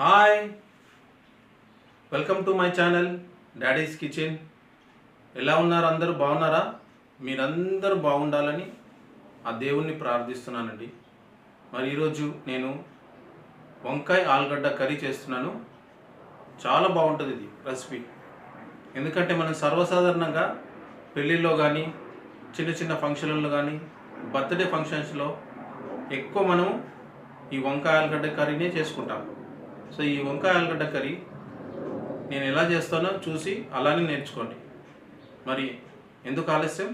Hi welcome to my channel daddy's kitchen ఎలా ఉన్నారు అందరూ? బాగున్నారా? మీరందరూ బాగుండాలని ఆ దేవుణ్ణి ప్రార్థిస్తున్నానండి. మరి ఈరోజు నేను వంకాయ ఆలుగడ్డ కర్రీ చేస్తున్నాను. చాలా బాగుంటుంది ఇది రెసిపీ. ఎందుకంటే మనం సర్వసాధారణంగా పెళ్ళిళ్ళలో కానీ చిన్న చిన్న ఫంక్షన్లలో కానీ బర్త్డే ఫంక్షన్స్లో ఎక్కువ మనం ఈ వంకాయ ఆలుగడ్డ కర్రీనే చేసుకుంటాము. సో ఈ వంకాయ ఆలుగడ్డ కర్రీ నేను ఎలా చేస్తానో చూసి అలానే నేర్చుకోండి. మరి ఎందుకు ఆలస్యం?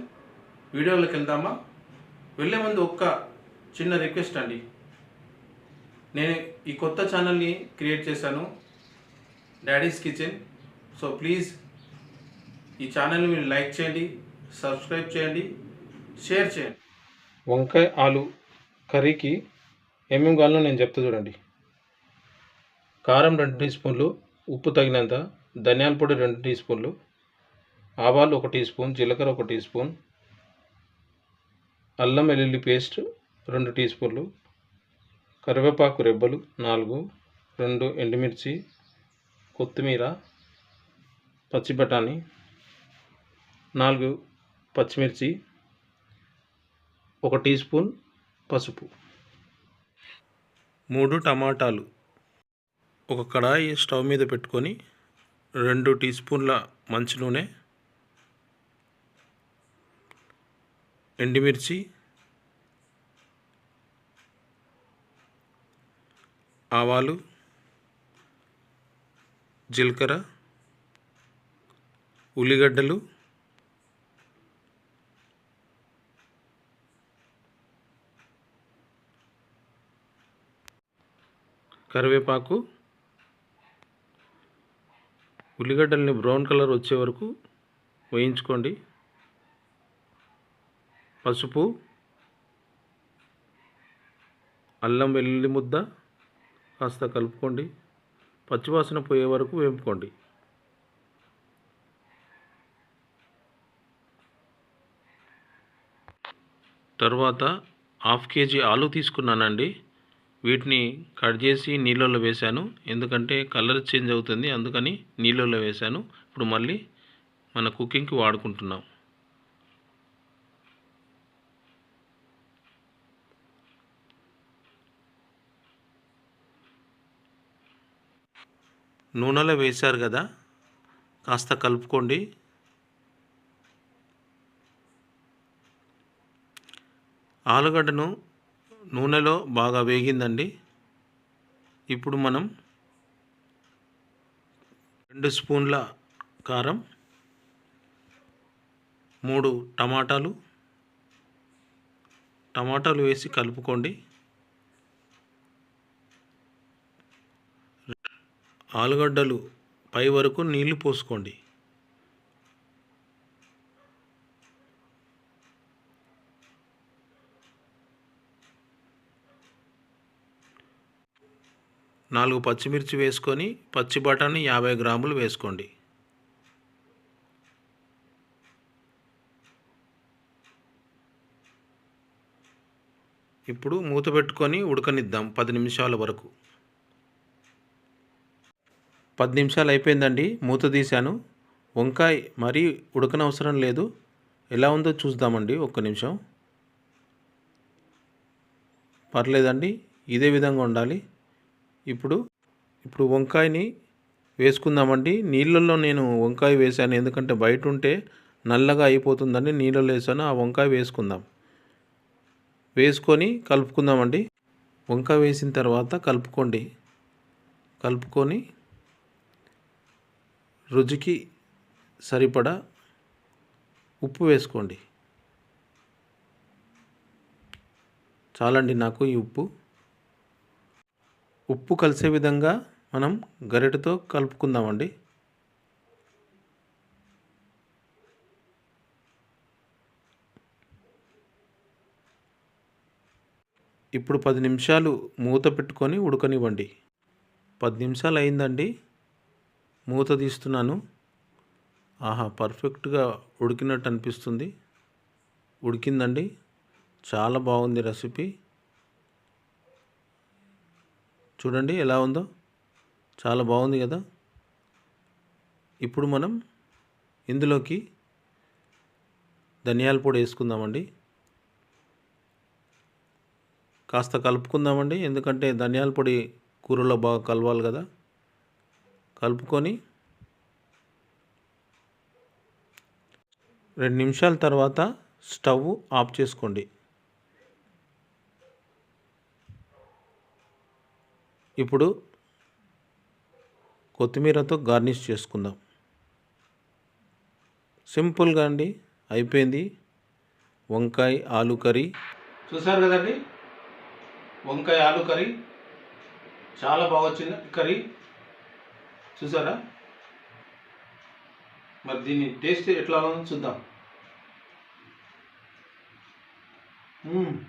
వీడియోలోకి వెళ్దామా? వెళ్ళే ముందు ఒక్క చిన్న రిక్వెస్ట్ అండి. నేను ఈ కొత్త ఛానల్ని క్రియేట్ చేశాను డాడీస్ కిచెన్. సో ప్లీజ్ ఈ ఛానల్ని మీరు లైక్ చేయండి సబ్స్క్రైబ్ చేయండి షేర్ చేయండి. వంకాయ ఆలు కర్రీకి ఏమేమి కావాలో నేను చెప్తా చూడండి. కారం రెండు టీ స్పూన్లు ఉప్పు తగినంత ధనియాల పొడి రెండు టీ స్పూన్లు ఆవాలు ఒక టీ స్పూన్ జీలకర్ర ఒక టీ స్పూన్ అల్లం వెల్లుల్లి పేస్ట్ రెండు టీ స్పూన్లు కరివేపాకు రెబ్బలు నాలుగు రెండు ఎండుమిర్చి కొత్తిమీర పచ్చి బఠానీ నాలుగు పచ్చిమిర్చి ఒక టీ స్పూన్ పసుపు. మూడు టమాటాలు. ఒక కడాయి స్టవ్ మీద పెట్టుకొని రెండు టీ స్పూన్ల మంచి నూనె ఎండుమిర్చి ఆవాలు జీలకర్ర ఉల్లిగడ్డలు కరివేపాకు ఉల్లిగడ్డల్ని బ్రౌన్ కలర్ వచ్చే వరకు వేయించుకోండి. పసుపు అల్లం వెల్లుల్లి ముద్ద కాస్త కలుపుకోండి. పచ్చివాసన పోయే వరకు వేపుకోండి. తర్వాత హాఫ్ కేజీ ఆలు తీసుకున్నానండి. వీటిని కట్ చేసి నీళ్ళల్లో వేశాను. ఎందుకంటే కలర్ చేంజ్ అవుతుంది అందుకని నీళ్ళల్లో వేశాను. ఇప్పుడు మళ్ళీ మన కుకింగ్కి వాడుకుంటున్నాం. నూనెలో వేశారు కదా కాస్త కలుపుకోండి. ఆలుగడ్డను నూనెలో బాగా వేగిందండి. ఇప్పుడు మనం రెండు స్పూన్ల కారం మూడు టమాటాలు టమాటాలు వేసి కలుపుకోండి. ఆలుగడ్డలు పై వరకు నీళ్ళు పోసుకోండి. నాలుగు పచ్చిమిర్చి వేసుకొని పచ్చి బఠానీ యాభై గ్రాములు వేసుకోండి. ఇప్పుడు మూత పెట్టుకొని ఉడకనిద్దాం పది నిమిషాల వరకు. పది నిమిషాలు అయిపోయిందండి మూత తీశాను. వంకాయ మరీ ఉడకనవసరం లేదు. ఎలా ఉందో చూద్దామండి ఒక్క నిమిషం. పర్లేదండి ఇదే విధంగా ఉండాలి. ఇప్పుడు ఇప్పుడు వంకాయని వేసుకుందామండి. నీళ్ళల్లో నేను వంకాయ వేసాను ఎందుకంటే బయట ఉంటే నల్లగా అయిపోతుందని నీళ్ళలో వేసాను ఆ వంకాయ వేసుకుందాం. వేసుకొని కలుపుకుందామండి. వంకాయ వేసిన తర్వాత కలుపుకోండి. కలుపుకొని రుచికి సరిపడా ఉప్పు వేసుకోండి. చాలండి నాకు ఈ ఉప్పు. ఉప్పు కలిసే విధంగా మనం గరిటతో కలుపుకుందామండి. ఇప్పుడు పది నిమిషాలు మూత పెట్టుకొని ఉడకనివ్వండి. పది నిమిషాలు అయిందండి. మూత తీస్తున్నాను. ఆహా పర్ఫెక్ట్గా ఉడికినట్టు అనిపిస్తుంది. ఉడికిందండి. చాలా బాగుంది రెసిపీ. చూడండి ఎలా ఉందో. చాలా బాగుంది కదా. ఇప్పుడు మనం ఇందులోకి ధనియాల పొడి వేసుకుందామండి. కాస్త కలుపుకుందామండి ఎందుకంటే ధనియాల పొడి కూరలో బాగా కలవాలి కదా. కలుపుకొని రెండు నిమిషాల తర్వాత స్టవ్ ఆఫ్ చేసుకోండి. ఇప్పుడు కొత్తిమీరతో గార్నిష్ చేసుకుందాం. సింపుల్గా అండి. అయిపోయింది. వంకాయ ఆలు కర్రీ. చూసారు కదండి? వంకాయ ఆలు కర్రీ. చాలా బాగా వచ్చింది కర్రీ. చూసారా? మరి దీని టేస్ట్ ఎట్లా ఉందో చూద్దాం. మ్మ్.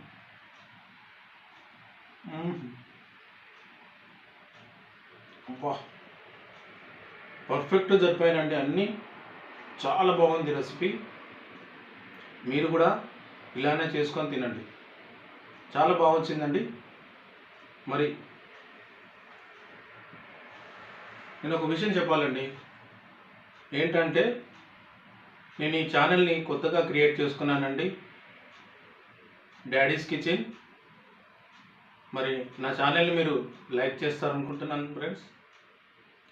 మ్మ్. అబ్బా. పర్ఫెక్ట్ జరిపానండి అన్నీ. చాలా బాగుంది రెసిపీ మీరు కూడా ఇలానే చేసుకొని తినండి. చాలా బాగొచ్చిందండి. మరి నేను ఒక విషయం చెప్పాలండి. ఏంటంటే నేను ఈ ఛానల్ని కొత్తగా క్రియేట్ చేసుకున్నానండి. డాడీస్ కిచెన్ మరి నా ఛానల్ని మీరు లైక్ చేస్తారనుకుంటున్నాను ఫ్రెండ్స్